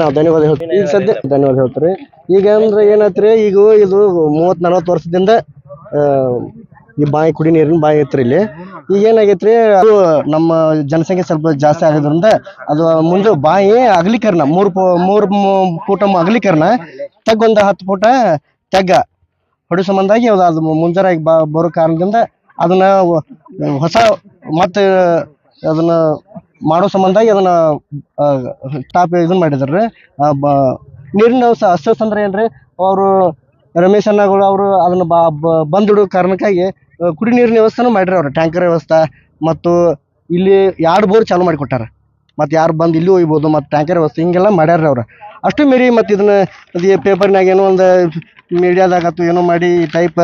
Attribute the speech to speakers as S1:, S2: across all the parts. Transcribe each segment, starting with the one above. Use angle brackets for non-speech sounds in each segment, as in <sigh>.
S1: ನಾವು ಧನ್ಯವಾದ ಹೇಳ್ತೀವಿ? ಈಗ ಸದ್ಯ ಧನ್ಯವಾದ ಹೇಳ್ತಾರೆ. ಈಗ ಅಂದ್ರೆ ಏನಾಯ್ತ್ರಿ? ಈಗ ಇದು ಮೂವತ್ ನಲವತ್ತು ವರ್ಷದಿಂದ ಈ ಬಾಯಿ ಕುಡಿ ನೀರಿನ ಬಾಯಿ ಐತ್ರಿ ಇಲ್ಲಿ. ಈಗ ಏನಾಗೈತ್ರಿ? ಅದು ನಮ್ಮ ಜನಸಂಖ್ಯೆ ಸ್ವಲ್ಪ ಜಾಸ್ತಿ ಆಗೋದ್ರಿಂದ ಅದು ಮುಂದೆ ಬಾಯಿ ಅಗಲೀಕರಣ, ಮೂರು ಮೂರು ಫೂಟ ಅಗಲೀಕರಣ ತಗ್ಗ ಒಂದು ಹತ್ತು ಫೂಟ ತೆಗ್ಗ. ಹೊಡೆ ಸಂಬಂಧಾಗಿ ಅದು ಅದು ಮುಂಜಾರಾಗಿ ಬರೋ ಕಾರಣದಿಂದ ಅದನ್ನ ಹೊಸ ಮತ್ತೆ ಅದನ್ನ ಮಾಡೋ ಸಂಬಂಧಾಗಿ ಅದನ್ನ ಟಾಪ್ ಇದನ್ನ ಮಾಡಿದಾರೆ ನೀರಿನ ಅಸ್ತವ್ಯಸ್ತ ಅಂದ್ರೆ ಏನ್ರಿ, ಅವರು ರಮೇಶ್ ಅಣ್ಣಗಳು ಅವರು ಅದನ್ನ ಬಂದಿಡೋ ಕಾರಣಕ್ಕಾಗಿ ಕುಡಿ ನೀರಿನ ವ್ಯವಸ್ಥೆನೂ ಮಾಡ್ರಿ ಅವ್ರು. ಟ್ಯಾಂಕರ್ ವ್ಯವಸ್ಥೆ ಮತ್ತು ಇಲ್ಲಿ ಎರಡು ಬೋರ್ ಚಾಲು ಮಾಡಿ ಕೊಟ್ಟಾರ. ಮತ್ತು ಯಾರು ಬಂದು ಇಲ್ಲಿ ಒಯ್ಬೋದು ಮತ್ತು ಟ್ಯಾಂಕರ್ ವ್ಯವಸ್ಥೆ ಹಿಂಗೆಲ್ಲ ಮಾಡ್ಯಾರ ಅವ್ರು. ಅಷ್ಟು ಮೀರಿ ಮತ್ತು ಇದನ್ನ, ಅದು ಪೇಪರ್ನಾಗ ಏನೋ ಒಂದು ಮೀಡಿಯಾದಾಗ ಏನೋ ಮಾಡಿ ಟೈಪ್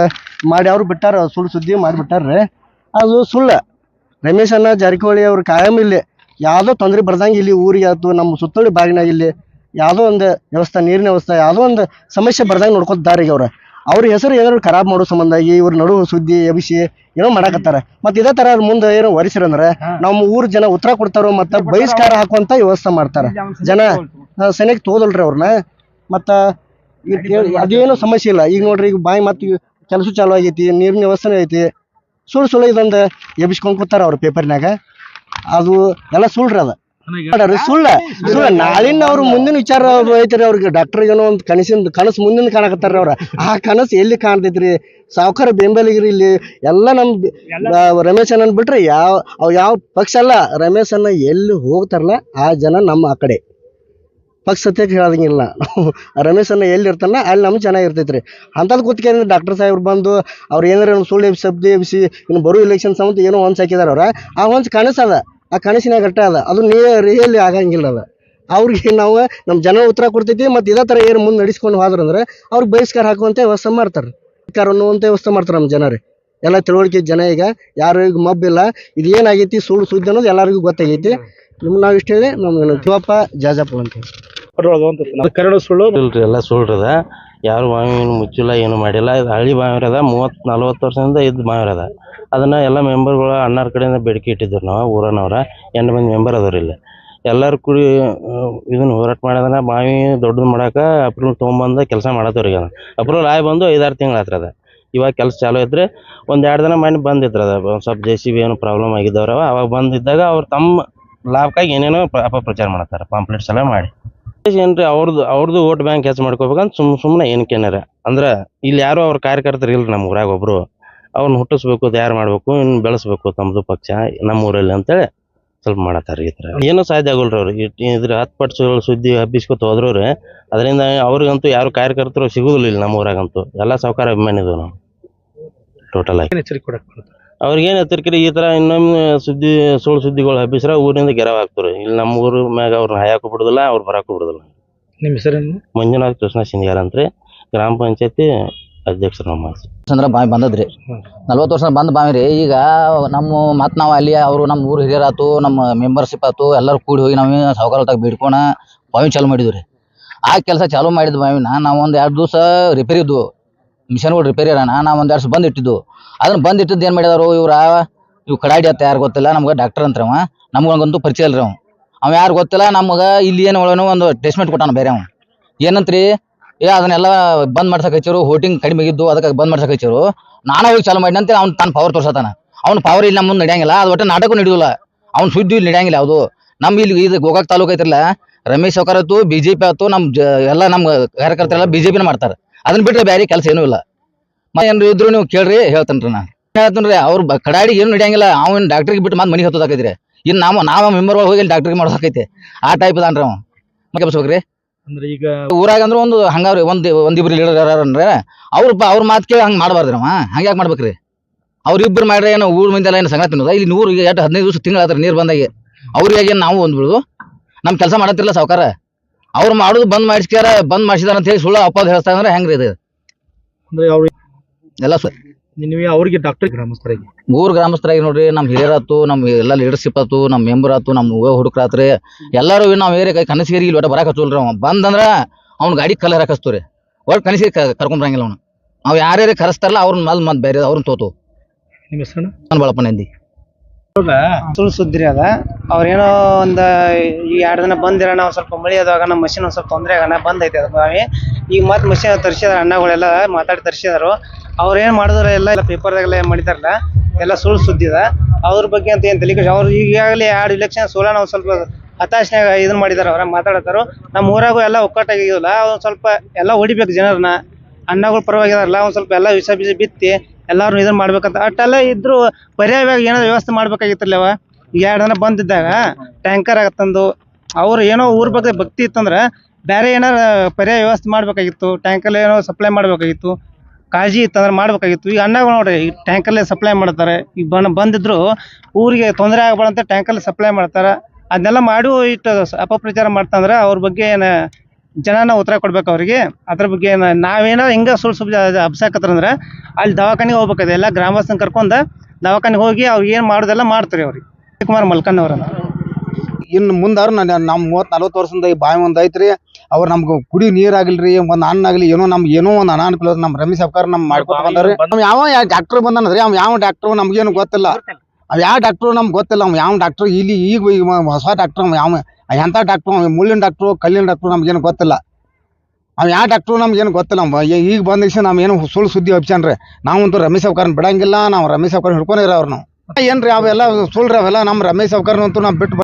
S1: ಮಾಡಿ ಅವರು ಬಿಟ್ಟಾರ, ಸುಳ್ಳು ಸುದ್ದಿ ಮಾಡಿಬಿಟ್ಟಾರ್ರಿ. ಅದು ಸುಳ್ಳು. ರಮೇಶ್ ಅಣ್ಣ ಜಾರಕಿಹೊಳಿ ಅವ್ರು ಕಾಯಂ ಇಲ್ಲಿ ಯಾವುದೋ ತೊಂದರೆ ಬರ್ದಂಗೆ ಇಲ್ಲಿ ಊರಿಗೆ ಆಯ್ತು ನಮ್ಮ ಸುತ್ತೋಳಿ ಬಾಗಿನಾಗ ಇಲ್ಲಿ ಯಾವುದೋ ಒಂದು ವ್ಯವಸ್ಥೆ ನೀರಿನ ವ್ಯವಸ್ಥೆ ಯಾವುದೋ ಒಂದು ಸಮಸ್ಯೆ ಬರ್ದಂಗೆ ನೋಡ್ಕೊತಿದ್ದಾರೆ ಈಗ ಅವ್ರು. ಅವ್ರ ಹೆಸರು ಏನಾದ್ರು ಖರಾಬ್ ಮಾಡೋ ಸಂಬಂಧಾಗಿ ಇವ್ರ ನಡು ಸುದ್ದಿ ಎಬಿಸಿ ಏನೋ ಮಾಡಕತ್ತಾರ. ಮತ್ತೆ ಇದೇ ತರ ಮುಂದೆ ಏನೋ ವರಿಸಿರಂದ್ರೆ ನಮ್ಮ ಊರ್ ಜನ ಉತ್ತರ ಕೊಡ್ತಾರೋ ಮತ್ತೆ ಬಹಿಷ್ಕಾರ ಹಾಕುವಂತ ವ್ಯವಸ್ಥೆ ಮಾಡ್ತಾರ. ಜನ ಸೆನೆಗ್ ತೋದಲ್ರಿ ಅವ್ರನ್ನ ಮತ್ತ ಅದೇನು ಸಮಸ್ಯೆ ಇಲ್ಲ. ಈಗ ನೋಡ್ರಿ ಈಗ ಬಾಯಿ ಮತ್ತೆ ಕೆಲಸ ಚಾಲು ಆಗೈತಿ ನೀರಿನ ವ್ಯವಸ್ಥೆನೂ ಐತಿ. ಸುಳ್ಳು ಸುಳ್ಳು ಇದೊಂದು ಎಬ್ಬಿಸ್ಕೊಂಡ್ ಕೂತಾರ ಅವ್ರ ಪೇಪರ್ನಾಗ ಅದು ಎಲ್ಲ ಸುಳ್ಳ್ರಿ ಅದ. ಸುಳ್ಳ ಸುಳ್ಳ. ನಾಳಿನ ಅವ್ರ ಮುಂದಿನ ವಿಚಾರ ಅವ್ರು ಐತ್ರಿ ಅವ್ರಿಗೆ. ಡಾಕ್ಟರ್ ಏನೋ ಒಂದು ಕನಸಿನ ಕನಸು ಮುಂದಿನ ಕಾಣಕತ್ತಾರ ಅವ್ರ. ಆ ಕನಸು ಎಲ್ಲಿ ಕಾಣ್ತೈತ್ರಿ? ಸಾವುಕಾರ ಬೆಂಬಲಿಗರಿ ಇಲ್ಲಿ ಎಲ್ಲ ನಮ್ ರಮೇಶ್ ಅಣ್ಣನ್ ಬಿಟ್ರೆ ಯಾವ ಅವ್ ಯಾವ ಪಕ್ಷ ಅಲ್ಲ ರಮೇಶ್ ಅಣ್ಣ ಎಲ್ಲಿ ಹೋಗ್ತಾರಲ್ಲ ಆ ಜನ ನಮ್ಮ ಆ ಕಡೆ. ಪಕ್ಷ ಸತ್ಯಕ್ಕೆ ಹೇಳೋದಂಗಿಲ್ಲ. <laughs> ರಮೇಶ್ ಇರ್ತಾನ ಅಲ್ಲಿ ನಮ್ಗೆ ಜನ ಇರ್ತೈತ್ರಿ. ಅಂಥದ್ದು ಕೂತ್ಕೊಂಡು ಡಾಕ್ಟರ್ ಸಾಹೇಬ್ರು ಬಂದು ಅವ್ರು ಏನಾರ ಒಂದು ಸುಳ್ಳು ಎಬ್ಸಿ ಶಬ್ದ ಎಬ್ಸಿ, ಇನ್ನು ಬರೋ ಇಲೆಕ್ಷನ್ ಸಂಬಂಧ ಏನೋ ಹೊಂಚ್ ಹಾಕಿದಾರೆ ಅವ್ರ. ಆ ಹೊಂಚ್ ಕನಸದ ಆ ಕನಸಿನಾಗ ಅಟ್ಟ ಅದ. ಅದು ನೀ ರಿಯಲಿ ಆಗಂಗಿಲ್ಲ ಅದ. ಅವ್ರಿಗೆ ನಾವು ನಮ್ಮ ಜನ ಉತ್ತರ ಕೊಡ್ತೈತಿ ಮತ್ತು ಇದೇ ಥರ ಏನು ಮುಂದೆ ನಡೆಸ್ಕೊಂಡು ಹೋದ್ರಂದ್ರೆ ಅವ್ರಿಗೆ ಬಹಿಷ್ಕಾರ ಹಾಕುವಂಥ ವ್ಯವಸ್ಥೆ ಮಾಡ್ತಾರೆ. ಬಹಿಷ್ಕಾರ ಅನ್ನುವಂಥ ವ್ಯವಸ್ಥೆ ಮಾಡ್ತಾರೆ ನಮ್ಮ ಜನರೇ. ಎಲ್ಲ ತಿಳುವಳಿಕೆ ಜನ ಈಗ. ಯಾರು ಈಗ ಮಬ್ಬಿಲ್ಲ ಇದು ಏನಾಗೈತಿ ಸುಳ್ಳು ಸುದ್ದಿ ಅನ್ನೋದು ಎಲ್ಲರಿಗೂ ಗೊತ್ತಾಗೈತಿ. ನಿಮ್ಗೆ ನಾವು ಇಷ್ಟ ಹೇಳಿ ನಮ್ಮ ಶಿವಪ್ಪ ಜಾಜಪ್ಪ ಅಂತ.
S2: ಕನ್ನಡ ಸುಳ್ಳು
S3: ಇಲ್ರಿ ಎಲ್ಲ ಸುಳ್ರದ. ಯಾರು ಬಾವಿ ಏನು ಮುಚ್ಚಿಲ್ಲ ಏನು ಮಾಡಿಲ್ಲ. ಇದು ಹಳ್ಳಿ ಬಾವಿ ಅದ ಮೂವತ್ತು ನಲ್ವತ್ತು ವರ್ಷದಿಂದ ಇದು ಬಾವಿ ಅದ ಅದನ್ನ ಎಲ್ಲ ಮೆಂಬರ್ಗಳು ಅಣ್ಣಾರ ಕಡೆಯಿಂದ ಬೇಡಿಕೆ ಇಟ್ಟಿದ್ರು ನಾವು ಊರನವ್ರ. ಎಂಟು ಮಂದಿ ಮೆಂಬರ್ ಅದಾವ್ರಿ ಇಲ್ಲಿ. ಎಲ್ಲರೂ ಕೂಡಿ ಇದನ್ನ ಹೋರಾಟ ಮಾಡೋದನ್ನ ಬಾವಿ ದೊಡ್ಡದು ಮಾಡಾಕ ಅಪ್ರೂವಲ್ ತೊಗೊಂಬಂದು ಕೆಲಸ ಮಾಡತ್ತವ್ರಿಗೆ ಈಗ ಅಪ್ರೂವಲ್ ಆಗಿ ಬಂದು ಐದಾರು ತಿಂಗಳು ಆತ್ರಿ ಅದ. ಇವಾಗ ಕೆಲಸ ಚಾಲು ಇದ್ರೆ ಒಂದು ಎರಡು ದಿನ ಮನೆ ಬಂದಿದ್ರು ಅದ. ಸ್ವಲ್ಪ ಜೆ ಸಿ ಬಿ ಏನು ಪ್ರಾಬ್ಲಮ್ ಆಗಿದ್ದವ್ರವ. ಅವಾಗ ಬಂದಿದ್ದಾಗ ಅವ್ರು ತಮ್ಮ ಲಾಭಕ್ಕಾಗಿ ಏನೇನೋ ಪ್ರ- ಅಪಪ್ರಚಾರ ಮಾಡತ್ತಾರ. ಪಾಂಪ್ಲೆಟ್ಸ್ ಎಲ್ಲ ಮಾಡಿ. ಏನ್ರಿ ಅವ್ರದ್ದು ಅವ್ರದ್ದು ಓಟ್ ಬ್ಯಾಂಕ್ ಹೆಚ್ಚು ಮಾಡ್ಕೋಬೇಕಂತ ಸುಮ್ ಸುಮ್ಮನೆ ಏನಕ್ಕೇನಾರ ಅಂದ್ರೆ ಇಲ್ಲಿ ಯಾರು ಅವ್ರ ಕಾರ್ಯಕರ್ತರು ಇಲ್ರಿ ನಮ್ಮ ಊರಾಗ ಒಬ್ರು. ಅವ್ರನ್ನ ಹುಟ್ಟಿಸ್ಬೇಕು, ತಯಾರು ಮಾಡ್ಬೇಕು ಇನ್ನು ಬೆಳೆಸ್ಬೇಕು ತಮ್ಮದು ಪಕ್ಷ ನಮ್ಮ ಊರಲ್ಲಿ ಅಂತೇಳಿ ಸ್ವಲ್ಪ ಮಾಡತ್ತಾರ ಈ ಥರ ಏನೂ ಸಾಧ್ಯ ಆಗಲ್ರಿ ಅವ್ರು. ಇದ್ರ ಹತ್ತು ಪಟ್ಟು ಸುದ್ದಿ ಹಬ್ಬಿಸ್ಕೊತ ಹೋದ್ರವ್ರೆ, ಅದರಿಂದ ಅವ್ರಿಗಂತೂ ಯಾರು ಕಾರ್ಯಕರ್ತರು ಸಿಗುದಿಲ್ಲ ನಮ್ಮ ಊರಾಗಂತೂ. ಎಲ್ಲ ಸಾವುಕಾರ ಅಭಿಮಾನಿದ್ವು ನಾವು ಟೋಟಲ್ ಆಗಿ.
S2: ಎಚ್ಚರಿಕೆ ಕೊಡಕ್ಕೆ?
S3: ಅವ್ರಿಗೇನು ಎತ್ತರಿಕೆ ಈ ಥರ ಇನ್ನೊಮ್ಮೆ ಸುದ್ದಿ ಸುಳ್ಳು ಸುದ್ದಿಗಳು ಹಬ್ಬಿಸ್ರ ಊರಿಂದ ಗೆರವ್ ಆಗ್ತಾರೆ ಇಲ್ಲಿ ನಮ್ಮ ಊರು ಮ್ಯಾಗ ಅವ್ರನ್ನ ಹಾಯಕ್ಕೂ ಬಿಡುದಿಲ್ಲ ಅವ್ರು ಬರಾಕು ಬಿಡುದಿಲ್ಲ
S2: ನಿಮ್ಮ ಹೆಸರೇನು?
S3: ಮಂಜುನಾಥ್ ಕೃಷ್ಣ ಸಿಂಗ್ಯಾರ ಅಂತ್ರಿ. ಗ್ರಾಮ ಪಂಚಾಯತಿ ಅಧ್ಯಕ್ಷರು ನಮ್ಮ
S4: ಚಂದ್ರ ಬಾವಿ ಬಂದದ್ರಿ. ನಲ್ವತ್ತು ವರ್ಷ ಬಂದ್ ಬಾವಿ ರೀ. ಈಗ ನಮ್ಮ ಮತ್ ನಾವು ಅಲ್ಲಿ ಅವರು ನಮ್ಮ ಊರ್ ಹಿರಿಯರಾತು ನಮ್ಮ ಮೆಂಬರ್ಶಿಪ್ ಆತು ಎಲ್ಲರೂ ಕೂಡಿ ಹೋಗಿ ನಾವು ಸಾವುಕಾರ ಹೊತ್ತಾಗ ಬೇಡ್ಕೊಣ ಬಾವಿ ಚಾಲು ಮಾಡಿದ್ವಿ ರೀ. ಆ ಕೆಲಸ ಚಾಲು ಮಾಡಿದ ಬಾವಿನ ನಾವು ಒಂದು ಎರಡು ದಿವಸ ರಿಪೇರಿ ಇದ್ವು. ಮಿಷನ್ಗಳು ರಿಪೇರಿ ಇರೋಣ ನಾವು ಒಂದು ಎರಡು ಬಂದ್ ಇಟ್ಟಿದ್ದು ಅದನ್ನ ಬಂದ್ ಇಟ್ಟಿದ್ದು ಏನು ಮಾಡಿದಾರು ಇವ್ರ ಇವ್ ಕಡಾಡಿ ಅತ್ತ ಯಾರು ಗೊತ್ತಿಲ್ಲ, ನಮ್ಗೆ ಡಾಕ್ಟರ್ ಅಂತ ಅವ. ನಮ್ಗಂತೂ ಪರಿಚಯ ಇಲ್ರಿ ಅವ. ಅವ ಯಾರು ಗೊತ್ತಿಲ್ಲ, ನಮ್ಗೆ ಇಲ್ಲಿ ಏನು ಒಳನೋ ಒಂದು ಟೆಸ್ಟ್ಮೆಂಟ್ ಕೊಟ್ಟಾನ ಬೇರೆ ಅವ. ಏನಂತ್ರಿ? ಏ, ಅದನ್ನೆಲ್ಲ ಬಂದ್ ಮಾಡ್ಸಕ್ ಹಚ್ಚರು ಹೋಟಿಂಗ್ ಕಡಿಮೆ ಆಗಿದ್ದು ಅದಕ್ಕೆ ಬಂದ್ ಮಾಡ್ಸಕ್ ಹಚ್ಚಿರು. ನಾನು ಹೋಗಿ ಚಾಲು ಮಾಡಿ ಅಂತೇಳಿ ಅವ್ನು ತನ್ನ ಪವರ್ ತೋರ್ಸತಾನ. ಅವ್ನ ಪವರ್ ಇಲ್ಲಿ ನಮ್ಮ ಮುಂದೆ ನಡೆಯಂಗಿಲ್ಲ, ಅದು ಒಟ್ಟು ನಾಟಕ ನಡೆಯೋಲ್ಲ ಅವ್ನ ಸುದ್ದಿ ಇಲ್ಲಿ ನಡೆಯಂಗಿಲ್ಲ ಅದು ನಮ್ಮ ಇಲ್ಲಿ ಇದು ಗೋಕಾಕ್ ತಾಲೂಕು ಐತಿರಲ್ಲ, ರಮೇಶ್ ಸೌಕರ್ ಜೆ ಬಿಜೆಪಿ ಆಯ್ತು ನಮ್ಮ ಜ ಎಲ್ಲ ನಮ್ಮ ಕಾರ್ಯಕರ್ತರೆಲ್ಲ ಬಿಜೆಪಿನ ಮಾಡ್ತಾರೆ. ಅದನ್ನ ಬಿಟ್ರೆ ಬೇರೆ ಕೆಲಸ ಏನೂ ಇಲ್ಲ. ಮತ್ತೆ ಏನ್ರಿ ಇದ್ರು ನೀವು ಕೇಳ್ರಿ ಹೇಳ್ತೇನ್ರಿ ನಾ. ಹೇಳ್ತೇನ್ರಿ ಅವ್ರು ಕಡಾಡಿ ಏನು ನಡೆಯಂಗಿಲ್ಲ ಅವ್ನ ಡಾಕ್ಟ್ರಿಗೆ ಬಿಟ್ಟು ಮತ್ತೆ ಮನೆಗೆ ಹತ್ತೋದಾಕೈತ್ರಿ ಇನ್ನು ನಾವು ನಾವು ಮೆಂಬರ್ ಹೋಗಿ ಇಲ್ಲಿ ಡಾಕ್ಟ್ರಿಗೆ ಮಾಡೋದಾಕೈತಿ ಆ ಟೈಪ್ ಅದಾನ್ರಿ ಅವ ಮತ್ತೆ ಕೆಲ್ಸಬೇಕ್ರಿ
S2: ಅಂದ್ರೆ ಈಗ
S4: ಊರಾಗ ಅಂದ್ರೆ ಒಂದು ಹಂಗಾವ್ರಿ ಒಂದ್ ಒಂದಿಬ್ರು ಲೀಡರ್ ಯಾರಂದ್ರೆ ಅವ್ರ ಅವ್ರ ಮಾತು ಕೇಳಿ ಹಂಗೆ ಮಾಡಬಾರ್ದ್ರಿ ಅವ ಹಂಗೆ ಯಾಕೆ ಮಾಡ್ಬೇಕ್ರಿ? ಅವ್ರಿಬ್ರು ಮಾಡ್ರಿ ಏನೋ ಊರ್ ಮಂದಿ ಎಲ್ಲ ಏನು ಸಂಗತಿ ತಿನ್ನೋದ? ಇಲ್ಲಿ ನೂರು ಎಷ್ಟು ಹದಿನೈದು ದಿವಸ ತಿಂಗಳ ಆದ್ರೆ ನೀರು ಬಂದಾಗೆ. ಅವ್ರಿಗೆ ಏನು ನಾವು ಒಂದ್ಬಿಡುದು ನಮ್ಮ ಕೆಲಸ ಮಾಡತ್ತಿರಲ್ಲ ಸಾವುಕಾರ. ಅವ್ರು ಮಾಡೋದು ಬಂದ್ ಮಾಡಿಸ್ಕ್ಯಾರ ಬಂದ್ ಮಾಡಿಸಿದಾರ ಅಂತ ಹೇಳಿ ಸುಳ್ಳು ಅಪ್ಪ ಹೇಳ್ತಾ ಅಂದ್ರೆ ಹೆಂಗ್ರಿ ಇದು? ಎಲ್ಲ ಸರ್.
S2: ನೀವು ಅವ್ರಿಗೆ ಡಾಕ್ಟರ್ ಗ್ರಾಮಸ್ಥರಾಗಿ.
S4: ಮೂರು ಗ್ರಾಮಸ್ಥರಾಗಿ ನೋಡ್ರಿ ನಮ್ಮ ಹಿರಿಯರಾತು ನಮ್ಮ ಎಲ್ಲ ಲೀಡರ್ಶಿಪ್ ಆತು ನಮ್ಮ ಮೆಂಬರ್ ಆತು ನಮ್ಮ ಹುಡುಕ್ರ ಹುಡುಕ್ರಾತ್ರಿ. ಎಲ್ಲರೂ ನಾವು ಏರಿ ಕನಸಿಗೇರಿ ಇಲ್ಲಿ ಒಟ್ಟ ಬರಾಕ್ ಹಚ್ಚೋಲ್ರಿ ಅವ. ಬಂದಂದ್ರ ಅವ್ನ ಗಾಡಿ ಕಲರ್ ಹರಾಕ್ ರೀ ಒಟ್ಟು ಕನಸಿಗೆ ಕರ್ಕೊಂಡ್ ಬರಂಗಿಲ್ಲ ಅವ್ನು. ನಾವು ಯಾರ್ಯಾರು ಕರೆಸ್ತಾರಲ್ಲ ಅವ್ರನ್ನ ಮಲ್ ಮತ್ತೆ ಬೇರೆ ಅವ್ರನ್ನ ತೋತು.
S2: ನಿಮ್ಮ ಹೆಸರು
S4: ನಾನು ಬಳಪನ ಎಂದಿ
S5: ಸುಳ್ಳು ಸುದ್ದಿ ರೀ ಅದ. ಅವ್ರೇನೋ ಒಂದು ಈ ಎರಡು ದಿನ ಬಂದಿರ ನಾವು ಸ್ವಲ್ಪ ಮಳಿ ಅದಾಗ ನಮ್ಮ ಮಷಿನ್ ಒಂದ್ ಸ್ವಲ್ಪ ತೊಂದರೆ ಆಗೋಣ ಬಂದ್ ಐತಿ ಅದು ಬಾವಿ. ಈಗ ಮತ್ತೆ ಮಷಿನ್ ತರಿಸಿದಾರ ಅಣ್ಣಗಳೆಲ್ಲ ಮಾತಾಡಿ ತರಿಸಿದಾರು. ಅವ್ರು ಏನ್ ಮಾಡಿದ್ರು, ಎಲ್ಲ ಎಲ್ಲ ಪೇಪರ್ದಾಗೆಲ್ಲ ಏನ್ ಮಾಡಿದಾರಲ್ಲ, ಎಲ್ಲ ಸುಳ್ಳು ಸುದ್ದಿ ಅದ ಅವ್ರ ಬಗ್ಗೆ ಅಂತ ಏನ್ ತಲೆ ಅವ್ರು ಈಗಾಗಲೇ ಎರಡು ಇಲೆಕ್ಷನ್ ಸೋಲನ ಒಂದ್ ಸ್ವಲ್ಪ ಹತಾಶನಾಗ ಇದನ್ನ ಮಾಡಿದಾರ, ಅವ್ರ ಮಾತಾಡತ್ತಾರು ನಮ್ಮ ಊರಾಗೂ ಎಲ್ಲ ಒಕ್ಕಟ್ಟಾಗಿಲ್ಲ ಒಂದ್ ಸ್ವಲ್ಪ ಎಲ್ಲ ಹೊಡಿಬೇಕು ಜನರನ್ನ. ಅಣ್ಣಗಳು ಪರವಾಗಿದಾರಲ್ಲ ಒಂದ್ ಸ್ವಲ್ಪ ಎಲ್ಲ ವಿಷ ಬೀಜ ಬಿತ್ತಿ ಎಲ್ಲಾರು ಇದನ್ನ ಮಾಡ್ಬೇಕಂತ. ಅಟ್ಟೆಲ್ಲ ಇದ್ರು ಪರ್ಯಾಯವಾಗಿ ಏನಾದ್ರು ವ್ಯವಸ್ಥೆ ಮಾಡ್ಬೇಕಾಗಿತ್ತಲ್ಲವ? ಎರಡು ದಿನ ಬಂದಿದ್ದಾಗ ಟ್ಯಾಂಕರ್ ಆಗತ್ತಂದು ಅವ್ರು ಏನೋ ಊರ ಬಗ್ಗೆ ಭಕ್ತಿ ಇತ್ತಂದ್ರ ಬೇರೆ ಏನಾರ ಪರ್ಯಾಯ ವ್ಯವಸ್ಥೆ ಮಾಡ್ಬೇಕಾಗಿತ್ತು. ಟ್ಯಾಂಕರ್ ಏನೋ ಸಪ್ಲೈ ಮಾಡ್ಬೇಕಾಗಿತ್ತು. ಕಾಳಜಿ ಇತ್ತಂದ್ರೆ ಮಾಡ್ಬೇಕಾಗಿತ್ತು. ಈಗ ಅಣ್ಣಗಳು ನೋಡ್ರಿ, ಈ ಟ್ಯಾಂಕರ್ಲೆ ಸಪ್ಲೈ ಮಾಡ್ತಾರೆ. ಈಗ ಬನ್ ಬಂದಿದ್ರು ಊರಿಗೆ ತೊಂದರೆ ಆಗ್ಬಾರ್ದಂತ ಟ್ಯಾಂಕರ್ಲೆ ಸಪ್ಲೈ ಮಾಡ್ತಾರೆ. ಅದನ್ನೆಲ್ಲ ಮಾಡಿ ಇಟ್ಟು ಅಪಪ್ರಚಾರ ಮಾಡ್ತಂದ್ರೆ ಅವ್ರ ಬಗ್ಗೆ ಏನು ಜನನ ಉತ್ತರ ಕೊಡ್ಬೇಕು ಅವ್ರಿಗೆ. ಅದ್ರ ಬಗ್ಗೆ ಏನು ನಾವೇನೋ ಹಿಂಗೆ ಸುಳ್ಳು ಸುಳ್ಳು ಹಬ್ಸಾಕತ್ರಂದ್ರೆ ಅಲ್ಲಿ ದವಾಖಾನೆಗೆ ಹೋಗ್ಬೇಕಾದ್ರೆ ಎಲ್ಲ ಗ್ರಾಮಸ್ಥನ ಕರ್ಕೊಂಡು ದವಾಖಾನೆಗೆ ಹೋಗಿ ಅವ್ರು ಏನು ಮಾಡೋದೆಲ್ಲ ಮಾಡ್ತಾರೆ ಅವ್ರಿಗೆ. ಕುಮಾರ್ ಮಲ್ಕನ್ ಅವ್ರನ್ನ
S6: ಇನ್ನು ಮುಂದಾರು ನಾನು ನಮ್ಮ ಮೂವತ್ತು ನಲ್ವತ್ತು ವರ್ಷದಿಂದ ಈ ಬಾವಿ ಒಂದು ಐತ್ರಿ. ಅವ್ರು ನಮ್ಗೆ ಕುಡಿ ನೀರಾಗಲಿ ಆಗಿಲ್ರಿ ಒಂದು ಅನ್ನ ಆಗಲಿ ಏನೋ ನಮ್ಗೆ ಏನೋ ಒಂದು ಅನಾನುಕೂಲ ನಮ್ಮ ರಮೇಶ್ ಸರ್ಕಾರ ನಮ್ ಮಾಡ್ಕೊತ ಬಂದಾರಿ ನಮ್ ಯಾವ ಡಾಕ್ಟರ್ ಬಂದಾನದ್ರಿ? ಅವ್ ಯಾವ ಡಾಕ್ಟರ್ ನಮ್ಗೇನು ಗೊತ್ತಿಲ್ಲ. ಅವ್ ಯಾವ ಡಾಕ್ಟ್ರು ನಮ್ಗೆ ಗೊತ್ತಿಲ್ಲ. ಅವ್ ಯಾವ ಡಾಕ್ಟ್ರು ಇಲ್ಲಿ ಈಗ ಈಗ ಹೊಸ ಡಾಕ್ಟ್ರು ಅವ್ ಯಾವ ಎಂಥ ಡಾಕ್ಟ್ರು ಅವ್? ಮುಳ್ಳಿನ ಡಾಕ್ಟ್ರು ಕಲ್ಲಿನ ಡಾಕ್ಟ್ರು ನಮ್ಗೇನು ಗೊತ್ತಿಲ್ಲ. ಅವ್ ಯಾವ ಡಾಕ್ಟ್ರು ನಮ್ಗೇನು ಗೊತ್ತಿಲ್ಲ. ಅವ ಈಗ ಬಂದ ದಿವಸ ನಾವು ಏನು ಸುಳ್ಳು ಸುದ್ದಿ ಹಚ್ಚಾನ್ರಿ ನಾವಂತೂ ರಮೇಶ್ ಸರ್ಕಾರನ ಬಿಡಂಗಿಲ್ಲ. ನಾವು ರಮೇಶ್ ಸರ್ಕಾರ ಹಿಡ್ಕೊಂಡಿರೋ ಅವ್ರು ನಾವು. ಏನ್ರಿ ಅವೆಲ್ಲ ಸುಳ್ರಿ ಅವೆಲ್ಲ ನಮ್ಮ ರಮೇಶ್ ಸಾವ್ಕಾರನಂತೂ ನಾವು ಬಿಟ್ಟು